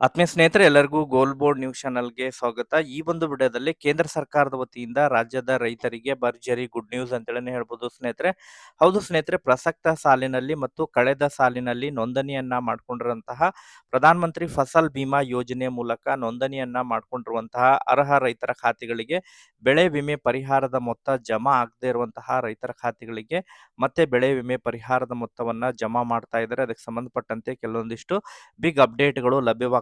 ಆತ್ಮೀಯ ಸ್ನೇಹಿತರೆ, ಎಲ್ಲರಿಗೂ ಗೋಲ್ ಬೋರ್ಡ್ ನ್ಯೂಸ್ ಚಾನಲ್ಗೆ ಸ್ವಾಗತ. ಈ ಒಂದು ವಿಡಿಯೋದಲ್ಲಿ ಕೇಂದ್ರ ಸರ್ಕಾರದ ವತಿಯಿಂದ ರಾಜ್ಯದ ರೈತರಿಗೆ ಭರ್ಜರಿ ಗುಡ್ ನ್ಯೂಸ್ ಅಂತೇಳಿ ಹೇಳ್ಬೋದು ಸ್ನೇಹಿತರೆ. ಹೌದು ಸ್ನೇಹಿತರೆ, ಪ್ರಸಕ್ತ ಸಾಲಿನಲ್ಲಿ ಮತ್ತು ಕಳೆದ ಸಾಲಿನಲ್ಲಿ ನೋಂದಣಿಯನ್ನ ಮಾಡಿಕೊಂಡಿರುವಂತಹ ಪ್ರಧಾನ ಮಂತ್ರಿ ಫಸಲ್ ಬಿಮಾ ಯೋಜನೆ ಮೂಲಕ ನೋಂದಣಿಯನ್ನ ಮಾಡಿಕೊಂಡಿರುವಂತಹ ಅರ್ಹ ರೈತರ ಖಾತೆಗಳಿಗೆ ಬೆಳೆ ವಿಮೆ ಪರಿಹಾರದ ಮೊತ್ತ ಜಮಾ ಆಗದೇ ಇರುವಂತಹ ರೈತರ ಖಾತೆಗಳಿಗೆ ಮತ್ತೆ ಬೆಳೆ ವಿಮೆ ಪರಿಹಾರದ ಮೊತ್ತವನ್ನ ಜಮಾ ಮಾಡ್ತಾ ಇದ್ದಾರೆ. ಅದಕ್ಕೆ ಸಂಬಂಧಪಟ್ಟಂತೆ ಕೆಲವೊಂದಿಷ್ಟು ಬಿಗ್ ಅಪ್ಡೇಟ್ಗಳು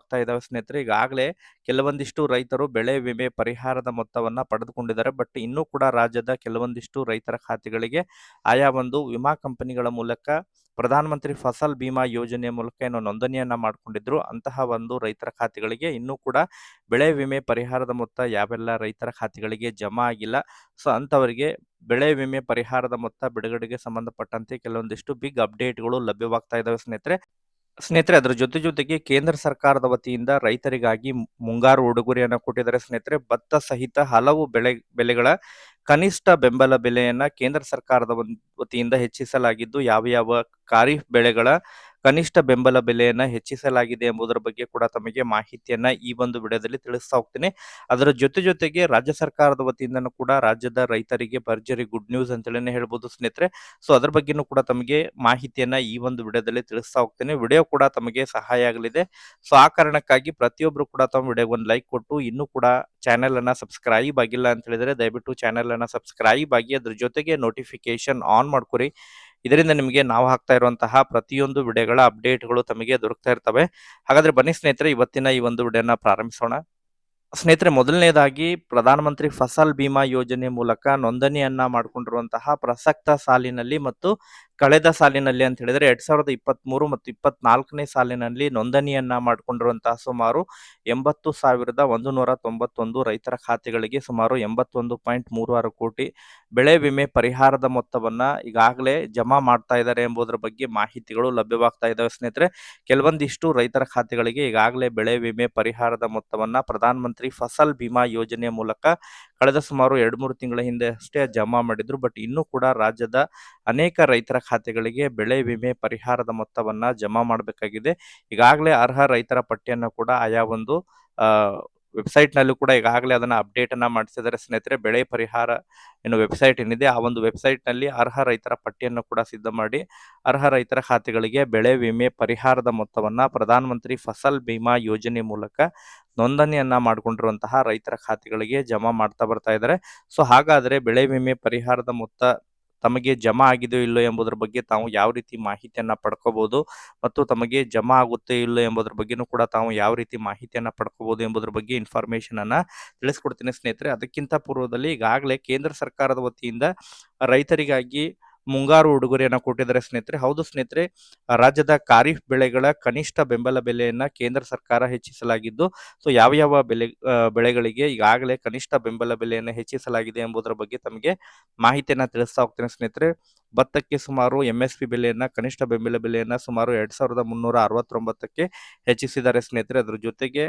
ಲಭ್ಯವಾಗ್ತಾ ಇದಾವೆ ಸ್ನೇಹಿತರೆ. ಈಗಾಗಲೇ ಕೆಲವೊಂದಿಷ್ಟು ರೈತರು ಬೆಳೆ ವಿಮೆ ಪರಿಹಾರದ ಮೊತ್ತವನ್ನ ಪಡೆದುಕೊಂಡಿದ್ದಾರೆ. ಬಟ್ ಇನ್ನೂ ಕೂಡ ರಾಜ್ಯದ ಕೆಲವೊಂದಿಷ್ಟು ರೈತರ ಖಾತೆಗಳಿಗೆ ಆಯಾ ಒಂದು ವಿಮಾ ಕಂಪನಿಗಳ ಮೂಲಕ ಪ್ರಧಾನಮಂತ್ರಿ ಫಸಲ್ ಬಿಮಾ ಯೋಜನೆಯ ಮೂಲಕ ಏನು ನೋಂದಣಿಯನ್ನ ಮಾಡಿಕೊಂಡಿದ್ರು. ಅಂತಹ ಒಂದು ರೈತರ ಖಾತೆಗಳಿಗೆ ಇನ್ನೂ ಕೂಡ ಬೆಳೆ ವಿಮೆ ಪರಿಹಾರದ ಮೊತ್ತ ಯಾವೆಲ್ಲ ರೈತರ ಖಾತೆಗಳಿಗೆ ಜಮಾ ಆಗಿಲ್ಲ. ಸೊ, ಅಂಥವರಿಗೆ ಬೆಳೆ ವಿಮೆ ಪರಿಹಾರದ ಮೊತ್ತ ಬಿಡುಗಡೆಗೆ ಸಂಬಂಧಪಟ್ಟಂತೆ ಕೆಲವೊಂದಿಷ್ಟು ಬಿಗ್ ಅಪ್ಡೇಟ್ಗಳು ಲಭ್ಯವಾಗ್ತಾ ಇದಾವೆ ಸ್ನೇಹಿತರೆ. ಸ್ನೇಹಿತರೆ, ಅದರ ಜೊತೆ ಜೊತೆಗೆ ಕೇಂದ್ರ ಸರ್ಕಾರದ ವತಿಯಿಂದ ರೈತರಿಗಾಗಿ ಮುಂಗಾರು ಉಡುಗೊರೆಯನ್ನು ಕೊಟ್ಟಿದ್ದಾರೆ. ಸ್ನೇಹಿತರೆ, ಭತ್ತ ಸಹಿತ ಹಲವು ಬೆಳೆ ಬೆಲೆಗಳ ಕನಿಷ್ಠ ಬೆಂಬಲ ಬೆಲೆಯನ್ನ ಕೇಂದ್ರ ಸರ್ಕಾರದ ವತಿಯಿಂದ ಹೆಚ್ಚಿಸಲಾಗಿದ್ದು, ಯಾವ ಯಾವ ಖಾರಿಫ್ ಬೆಳೆಗಳ ಕನಿಷ್ಠ ಬೆಂಬಲ ಬೆಲೆಯನ್ನ ಹೆಚ್ಚಿಸಲಾಗಿದೆ ಎಂಬುದರ ಬಗ್ಗೆ ಕೂಡ ತಮಗೆ ಮಾಹಿತಿಯನ್ನ ಈ ಒಂದು ವಿಡಿಯೋದಲ್ಲಿ ತಿಳಿಸ್ತಾ ಹೋಗ್ತೀನಿ. ಅದರ ಜೊತೆ ಜೊತೆಗೆ ರಾಜ್ಯ ಸರ್ಕಾರದ ವತಿಯಿಂದನೂ ಕೂಡ ರಾಜ್ಯದ ರೈತರಿಗೆ ಭರ್ಜರಿ ಗುಡ್ ನ್ಯೂಸ್ ಅಂತೇಳಿ ಹೇಳ್ಬೋದು ಸ್ನೇಹಿತರೆ. ಸೊ, ಅದರ ಬಗ್ಗೆನೂ ಕೂಡ ತಮಗೆ ಮಾಹಿತಿಯನ್ನ ಈ ಒಂದು ವಿಡಿಯೋದಲ್ಲಿ ತಿಳಿಸ್ತಾ ಹೋಗ್ತೇನೆ. ವಿಡಿಯೋ ಕೂಡ ತಮಗೆ ಸಹಾಯ ಆಗಲಿದೆ. ಸೊ, ಆ ಕಾರಣಕ್ಕಾಗಿ ಪ್ರತಿಯೊಬ್ಬರು ಕೂಡ ತಮ್ಮ ವಿಡಿಯೋ ಒಂದು ಲೈಕ್ ಕೊಟ್ಟು ಇನ್ನೂ ಕೂಡ ಚಾನೆಲ್ ಅನ್ನ ಸಬ್ಸ್ಕ್ರೈಬ್ ಆಗಿಲ್ಲ ಅಂತ ಹೇಳಿದ್ರೆ ದಯವಿಟ್ಟು ಚಾನೆಲ್ ಅನ್ನ ಸಬ್ಸ್ಕ್ರೈಬ್ ಆಗಿ ಅದ್ರ ಜೊತೆಗೆ ನೋಟಿಫಿಕೇಶನ್ ಆನ್ ಮಾಡ್ಕೊರಿ. ಇದರಿಂದ ನಿಮಗೆ ನಾವು ಹಾಕ್ತಾ ಇರುವಂತಹ ಪ್ರತಿಯೊಂದು ವಿಡಿಯೋಗಳ ಅಪ್ಡೇಟ್ಗಳು ತಮಗೆ ದೊರಕ್ತಾ ಇರ್ತವೆ. ಹಾಗಾದ್ರೆ ಬನ್ನಿ ಸ್ನೇಹಿತರೆ, ಇವತ್ತಿನ ಈ ಒಂದು ವಿಡಿಯೋನ ಪ್ರಾರಂಭಿಸೋಣ. ಸ್ನೇಹಿತರೆ, ಮೊದಲನೇದಾಗಿ ಪ್ರಧಾನಮಂತ್ರಿ ಫಸಲ್ ಬಿಮಾ ಯೋಜನೆ ಮೂಲಕ ನೋಂದಣಿಯನ್ನ ಮಾಡಿಕೊಂಡಿರುವಂತಹ ಪ್ರಸಕ್ತ ಸಾಲಿನಲ್ಲಿ ಮತ್ತು ಕಳೆದ ಸಾಲಿನಲ್ಲಿ ಅಂತ ಹೇಳಿದ್ರೆ ಎರಡ್ ಸಾವಿರದ ಇಪ್ಪತ್ತ್ ಮೂರು ಮತ್ತು ಇಪ್ಪತ್ನಾಲ್ಕನೇ ಸಾಲಿನಲ್ಲಿ ನೋಂದಣಿಯನ್ನ ಮಾಡಿಕೊಂಡಿರುವಂತಹ ಸುಮಾರು ಎಂಬತ್ತು ಸಾವಿರದ ಒಂದು ನೂರ ತೊಂಬತ್ತೊಂದು ರೈತರ ಖಾತೆಗಳಿಗೆ ಸುಮಾರು ಎಂಬತ್ತೊಂದು ಪಾಯಿಂಟ್ ಮೂರು ಆರು ಕೋಟಿ ಬೆಳೆ ವಿಮೆ ಪರಿಹಾರದ ಮೊತ್ತವನ್ನ ಈಗಾಗಲೇ ಜಮಾ ಮಾಡ್ತಾ ಇದ್ದಾರೆ ಎಂಬುದರ ಬಗ್ಗೆ ಮಾಹಿತಿಗಳು ಲಭ್ಯವಾಗ್ತಾ ಇದ್ದಾವೆ. ಸ್ನೇಹಿತರೆ, ಕೆಲವೊಂದಿಷ್ಟು ರೈತರ ಖಾತೆಗಳಿಗೆ ಈಗಾಗಲೇ ಬೆಳೆ ವಿಮೆ ಪರಿಹಾರದ ಮೊತ್ತವನ್ನ ಪ್ರಧಾನ ಮಂತ್ರಿ ಫಸಲ್ ಬಿಮಾ ಯೋಜನೆಯ ಮೂಲಕ ಕಳೆದ ಸುಮಾರು ಎರಡು ಮೂರು ತಿಂಗಳ ಹಿಂದೆ ಅಷ್ಟೇ ಜಮಾ ಮಾಡಿದ್ರು. ಬಟ್ ಇನ್ನೂ ಕೂಡ ರಾಜ್ಯದ ಅನೇಕ ರೈತರ ಖಾತೆಗಳಿಗೆ ಬೆಳೆ ವಿಮೆ ಪರಿಹಾರದ ಮೊತ್ತವನ್ನ ಜಮಾ ಮಾಡಬೇಕಾಗಿದೆ. ಈಗಾಗಲೇ ಅರ್ಹ ರೈತರ ಪಟ್ಟಿಯನ್ನು ಕೂಡ ಆಯಾ ಒಂದು ವೆಬ್ಸೈಟ್ ನಲ್ಲೂ ಕೂಡ ಈಗಾಗಲೇ ಅದನ್ನ ಅಪ್ಡೇಟ್ ಅನ್ನ ಮಾಡಿಸಿದರೆ ಸ್ನೇಹಿತರೆ, ಬೆಳೆ ಪರಿಹಾರ ಏನು ವೆಬ್ಸೈಟ್ ಏನಿದೆ, ಆ ಒಂದು ವೆಬ್ಸೈಟ್ನಲ್ಲಿ ಅರ್ಹ ರೈತರ ಪಟ್ಟಿಯನ್ನು ಕೂಡ ಸಿದ್ಧ ಮಾಡಿ, ಅರ್ಹ ರೈತರ ಖಾತೆಗಳಿಗೆ ಬೆಳೆ ವಿಮೆ ಪರಿಹಾರದ ಮೊತ್ತವನ್ನ ಪ್ರಧಾನಮಂತ್ರಿ ಫಸಲ್ ಬಿಮಾ ಯೋಜನೆ ಮೂಲಕ ನೋಂದಣಿಯನ್ನ ಮಾಡಿಕೊಂಡಿರುವಂತಹ ರೈತರ ಖಾತೆಗಳಿಗೆ ಜಮಾ ಮಾಡ್ತಾ ಬರ್ತಾ ಇದ್ದಾರೆ. ಸೊ ಹಾಗಾದ್ರೆ ಬೆಳೆ ವಿಮೆ ಪರಿಹಾರದ ಮೊತ್ತ ತಮಗೆ ಜಮಾ ಆಗಿದೆಯೋ ಇಲ್ಲೋ ಎಂಬುದರ ಬಗ್ಗೆ ತಾವು ಯಾವ ರೀತಿ ಮಾಹಿತಿಯನ್ನು ಪಡ್ಕೋಬಹುದು ಮತ್ತು ತಮಗೆ ಜಮಾ ಆಗುತ್ತೆ ಇಲ್ಲೋ ಎಂಬುದರ ಬಗ್ಗೆನೂ ಕೂಡ ತಾವು ಯಾವ ರೀತಿ ಮಾಹಿತಿಯನ್ನು ಪಡ್ಕೋಬಹುದು ಎಂಬುದರ ಬಗ್ಗೆ ಇನ್ಫಾರ್ಮೇಶನ್ ಅನ್ನ ತಿಳಿಸ್ಕೊಡ್ತೀನಿ ಸ್ನೇಹಿತರೆ. ಅದಕ್ಕಿಂತ ಪೂರ್ವದಲ್ಲಿ ಈಗಾಗಲೇ ಕೇಂದ್ರ ಸರ್ಕಾರದ ವತಿಯಿಂದ ರೈತರಿಗಾಗಿ ಮುಂಗಾರು ಉಡುಗೊರೆಯನ್ನ ಕೊಟ್ಟಿದ್ದಾರೆ ಸ್ನೇಹಿತರೆ. ಹೌದು ಸ್ನೇಹಿತರೆ, ರಾಜ್ಯದ ಖಾರಿಫ್ ಬೆಳೆಗಳ ಕನಿಷ್ಠ ಬೆಂಬಲ ಬೆಲೆಯನ್ನ ಕೇಂದ್ರ ಸರ್ಕಾರ ಹೆಚ್ಚಿಸಲಾಗಿದ್ದು, ಸೊ ಯಾವ ಯಾವ ಬೆಲೆ ಬೆಳೆಗಳಿಗೆ ಈಗಾಗಲೇ ಕನಿಷ್ಠ ಬೆಂಬಲ ಬೆಲೆಯನ್ನು ಹೆಚ್ಚಿಸಲಾಗಿದೆ ಎಂಬುದರ ಬಗ್ಗೆ ತಮಗೆ ಮಾಹಿತಿಯನ್ನ ತಿಳಿಸ್ತಾ ಹೋಗ್ತೇನೆ ಸ್ನೇಹಿತರೆ. ಭತ್ತಕ್ಕೆ ಸುಮಾರು ಎಂ ಎಸ್ ಪಿ ಬೆಲೆಯನ್ನ, ಕನಿಷ್ಠ ಬೆಂಬಲ ಬೆಲೆಯನ್ನ ಸುಮಾರು ಎರಡ್ ಸಾವಿರದ ಮುನ್ನೂರ ಅರವತ್ತೊಂಬತ್ತಕ್ಕೆ ಹೆಚ್ಚಿಸಿದ್ದಾರೆ ಸ್ನೇಹಿತರೆ. ಅದರ ಜೊತೆಗೆ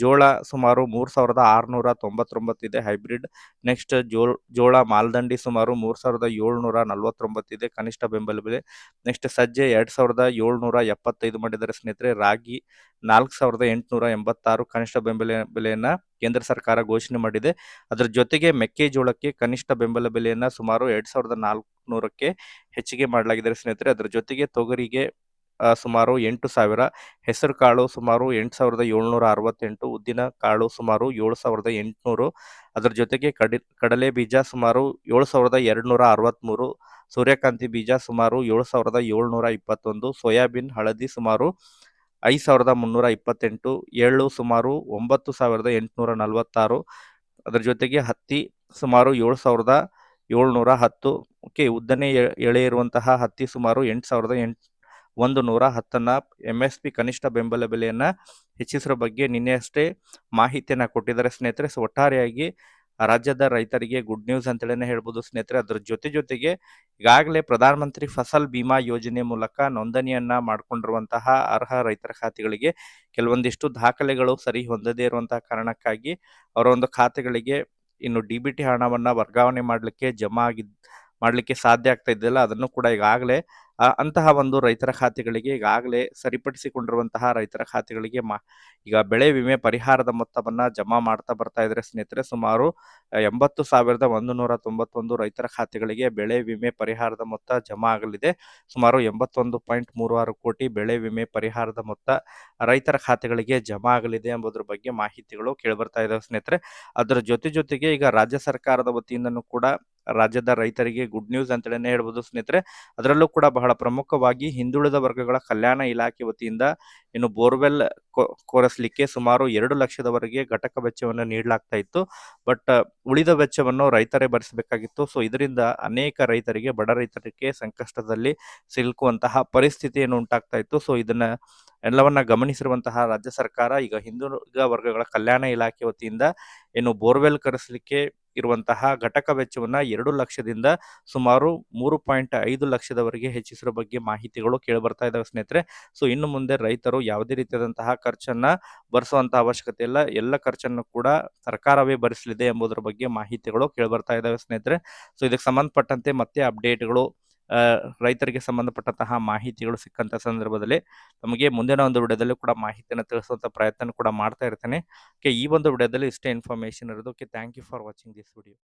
ಜೋಳ ಸುಮಾರು ಮೂರು ಸಾವಿರದ ಆರ್ನೂರ ತೊಂಬತ್ತೊಂಬತ್ತಿದೆ ಹೈಬ್ರಿಡ್. ನೆಕ್ಸ್ಟ್ ಜೋಳ ಜೋಳ ಮಾಲ್ದಂಡಿ ಸುಮಾರು ಮೂರು ಸಾವಿರದ ಏಳ್ನೂರ ನಲ್ವತ್ತೊಂಬತ್ತಿದೆ ಕನಿಷ್ಠ ಬೆಂಬಲ ಬೆಲೆ ನೆಕ್ಸ್ಟ್ ಸಜ್ಜೆ ಎರಡು ಸಾವಿರದ ಏಳ್ನೂರ ಎಪ್ಪತ್ತೈದು ಮಾಡಿದ್ದಾರೆ ಸ್ನೇಹಿತರೆ, ರಾಗಿ ನಾಲ್ಕು ಸಾವಿರದ ಎಂಟುನೂರ ಎಂಬತ್ತಾರು ಕನಿಷ್ಠ ಬೆಂಬಲ, ಬೆಲೆಯನ್ನ ಕೇಂದ್ರ ಸರ್ಕಾರ ಘೋಷಣೆ ಮಾಡಿದೆ. ಅದರ ಜೊತೆಗೆ ಮೆಕ್ಕೆಜೋಳಕ್ಕೆ ಕನಿಷ್ಠ ಬೆಂಬಲ ಬೆಲೆಯನ್ನ ಸುಮಾರು ಎರಡ್ ಸಾವಿರದ ನಾಲ್ಕುನೂರಕ್ಕೆ ಹೆಚ್ಚಿಗೆ ಮಾಡಲಾಗಿದೆ ಸ್ನೇಹಿತರೆ. ಅದರ ಜೊತೆಗೆ ತೊಗರಿಗೆ ಸುಮಾರು ಎಂಟು ಸಾವಿರ. ಹೆಸರು ಕಾಳು ಸುಮಾರು ಎಂಟು ಸಾವಿರದ ಏಳ್ನೂರ ಅರವತ್ತೆಂಟು. ಉದ್ದಿನ ಕಾಳು ಸುಮಾರು ಏಳು ಸಾವಿರದ ಎಂಟುನೂರು. ಅದರ ಜೊತೆಗೆ ಕಡಿ, ಕಡಲೆ ಬೀಜ ಸುಮಾರು ಏಳು ಸಾವಿರದ ಎರಡುನೂರ ಅರವತ್ತ್ಮೂರು ಸೂರ್ಯಕಾಂತಿ ಬೀಜ ಸುಮಾರು ಏಳು ಸಾವಿರದ ಏಳ್ನೂರ ಇಪ್ಪತ್ತೊಂದು. ಸೋಯಾಬೀನ್ ಹಳದಿ ಸುಮಾರು ಐದು ಸಾವಿರದ ಮುನ್ನೂರ ಇಪ್ಪತ್ತೆಂಟು. ಏಳು ಸುಮಾರು ಒಂಬತ್ತು ಸಾವಿರದ ಎಂಟುನೂರ ನಲವತ್ತಾರು. ಅದರ ಜೊತೆಗೆ ಹತ್ತಿ ಸುಮಾರು ಏಳು ಸಾವಿರದ ಏಳ್ನೂರ ಹತ್ತು. ಓಕೆ ಉದ್ದನೆ ಎಳೆ ಇರುವಂತಹ ಹತ್ತಿ ಸುಮಾರು ಎಂಟು ಸಾವಿರದ ಎಂಟು ಒಂದು ನೂರ ಹತ್ತನ್ನ ಎಂ ಎಸ್ ಪಿ ಕನಿಷ್ಠ ಬೆಂಬಲ ಬೆಲೆಯನ್ನ ಹೆಚ್ಚಿಸಿರೋ ಬಗ್ಗೆ ನಿನ್ನೆ ಅಷ್ಟೇ ಮಾಹಿತಿಯನ್ನ ಕೊಟ್ಟಿದ್ದಾರೆ ಸ್ನೇಹಿತರೆ. ಸೊ ಒಟ್ಟಾರೆಯಾಗಿ ರಾಜ್ಯದ ರೈತರಿಗೆ ಗುಡ್ ನ್ಯೂಸ್ ಅಂತೇಳಿ ಹೇಳ್ಬೋದು ಸ್ನೇಹಿತರೆ. ಅದರ ಜೊತೆ ಜೊತೆಗೆ ಈಗಾಗಲೇ ಪ್ರಧಾನಮಂತ್ರಿ ಫಸಲ್ ಬಿಮಾ ಯೋಜನೆ ಮೂಲಕ ನೋಂದಣಿಯನ್ನ ಮಾಡಿಕೊಂಡಿರುವಂತಹ ಅರ್ಹ ರೈತರ ಖಾತೆಗಳಿಗೆ ಕೆಲವೊಂದಿಷ್ಟು ದಾಖಲೆಗಳು ಸರಿ ಹೊಂದದೇ ಇರುವಂತಹ ಕಾರಣಕ್ಕಾಗಿ ಅವರ ಒಂದು ಖಾತೆಗಳಿಗೆ ಇನ್ನು ಡಿ ಬಿ ಟಿ ಹಣವನ್ನ ವರ್ಗಾವಣೆ ಮಾಡಲಿಕ್ಕೆ ಜಮಾ ಆಗಿ ಮಾಡಲಿಕ್ಕೆ ಸಾಧ್ಯ ಆಗ್ತಾ ಇದ್ದಿಲ್ಲ. ಅದನ್ನು ಕೂಡ ಈಗಾಗಲೇ ಅಂತಹ ಒಂದು ರೈತರ ಖಾತೆಗಳಿಗೆ ಈಗಾಗಲೇ ಸರಿಪಡಿಸಿಕೊಂಡಿರುವಂತಹ ರೈತರ ಖಾತೆಗಳಿಗೆ ಮಾ, ಈಗ ಬೆಳೆ ವಿಮೆ ಪರಿಹಾರದ ಮೊತ್ತವನ್ನು ಜಮಾ ಮಾಡ್ತಾ ಬರ್ತಾ ಇದ್ರೆ ಸ್ನೇಹಿತರೆ ಸುಮಾರು ಎಂಬತ್ತು ಸಾವಿರದ ಒಂದು ನೂರ ತೊಂಬತ್ತೊಂದು ರೈತರ ಖಾತೆಗಳಿಗೆ ಬೆಳೆ ವಿಮೆ ಪರಿಹಾರದ ಮೊತ್ತ ಜಮಾ ಆಗಲಿದೆ. ಸುಮಾರು ಎಂಬತ್ತೊಂದು ಪಾಯಿಂಟ್ ಮೂರು ಆರು ಕೋಟಿ ಬೆಳೆ ವಿಮೆ ಪರಿಹಾರದ ಮೊತ್ತ ರೈತರ ಖಾತೆಗಳಿಗೆ ಜಮಾ ಆಗಲಿದೆ ಎಂಬುದರ ಬಗ್ಗೆ ಮಾಹಿತಿಗಳು ಕೇಳಿಬರ್ತಾ ಇದಾವೆ ಸ್ನೇಹಿತರೆ. ಅದರ ಜೊತೆ ಜೊತೆಗೆ ಈಗ ರಾಜ್ಯ ಸರ್ಕಾರದ ವತಿಯಿಂದನೂ ಕೂಡ ರಾಜ್ಯದ ರೈತರಿಗೆ ಗುಡ್ ನ್ಯೂಸ್ ಅಂತೇಳಿ ಹೇಳ್ಬೋದು ಸ್ನೇಹಿತರೆ. ಅದರಲ್ಲೂ ಕೂಡ ಬಹಳ ಪ್ರಮುಖವಾಗಿ ಹಿಂದುಳಿದ ವರ್ಗಗಳ ಕಲ್ಯಾಣ ಇಲಾಖೆ ವತಿಯಿಂದ ಇನ್ನು ಬೋರ್ವೆಲ್ ಕೊರೆಸಲಿಕ್ಕೆ ಸುಮಾರು ಎರಡು ಲಕ್ಷದವರೆಗೆ ಘಟಕ ವೆಚ್ಚವನ್ನು ನೀಡಲಾಗ್ತಾ ಇತ್ತು. ಬಟ್, ಉಳಿದ ವೆಚ್ಚವನ್ನು ರೈತರೇ ಭರಿಸಬೇಕಾಗಿತ್ತು. ಸೊ ಇದರಿಂದ ಅನೇಕ ರೈತರಿಗೆ, ಬಡ ರೈತರಿಗೆ ಸಂಕಷ್ಟದಲ್ಲಿ ಸಿಲುಕುವಂತಹ ಪರಿಸ್ಥಿತಿಯನ್ನು ಉಂಟಾಗ್ತಾ ಇತ್ತು. ಸೊ ಇದನ್ನ ಎಲ್ಲವನ್ನ ಗಮನಿಸಿರುವಂತಹ ರಾಜ್ಯ ಸರ್ಕಾರ ಈಗ ಹಿಂದುಳಿದ ವರ್ಗಗಳ ಕಲ್ಯಾಣ ಇಲಾಖೆ ವತಿಯಿಂದ ಏನು ಬೋರ್ವೆಲ್ ಕರೆಸಲಿಕ್ಕೆ ಇರುವಂತಹ ಘಟಕ ವೆಚ್ಚವನ್ನ ಎರಡು ಲಕ್ಷದಿಂದ ಸುಮಾರು ಮೂರು ಪಾಯಿಂಟ್ ಐದು ಲಕ್ಷದವರೆಗೆ ಹೆಚ್ಚಿಸಿರೋ ಬಗ್ಗೆ ಮಾಹಿತಿಗಳು ಕೇಳಿಬರ್ತಾ ಇದಾವೆ ಸ್ನೇಹಿತರೆ. ಸೊ ಇನ್ನು ಮುಂದೆ ರೈತರು ಯಾವುದೇ ರೀತಿಯಾದಂತಹ ಖರ್ಚನ್ನ ಭರಿಸುವಂತಹ ಅವಶ್ಯಕತೆ ಇಲ್ಲ. ಎಲ್ಲ ಖರ್ಚನ್ನು ಕೂಡ ಸರ್ಕಾರವೇ ಭರಿಸಲಿದೆ ಎಂಬುದರ ಬಗ್ಗೆ ಮಾಹಿತಿಗಳು ಕೇಳಿಬರ್ತಾ ಇದಾವೆ ಸ್ನೇಹಿತರೆ. ಸೊ ಇದಕ್ಕೆ ಸಂಬಂಧಪಟ್ಟಂತೆ ಮತ್ತೆ ಅಪ್ಡೇಟ್ಗಳು ರೈತರಿಗೆ ಸಂಬಂಧಪಟ್ಟಂತಹ ಮಾಹಿತಿಗಳು ಸಿಕ್ಕಂತ ಸಂದರ್ಭದಲ್ಲಿ ನಮಗೆ ಮುಂದಿನ ಒಂದು ವಿಡಿಯೋದಲ್ಲಿ ಕೂಡ ಮಾಹಿತಿಯನ್ನು ತಿಳಿಸುವಂತ ಪ್ರಯತ್ನ ಕೂಡ ಮಾಡ್ತಾ ಇರ್ತೇನೆ. ಓಕೆ, ಈ ಒಂದು ವಿಡಿಯೋದಲ್ಲಿ ಇಷ್ಟೇ ಇನ್ಫಾರ್ಮೇಶನ್ ಇರೋದು. Okay thank you for watching this video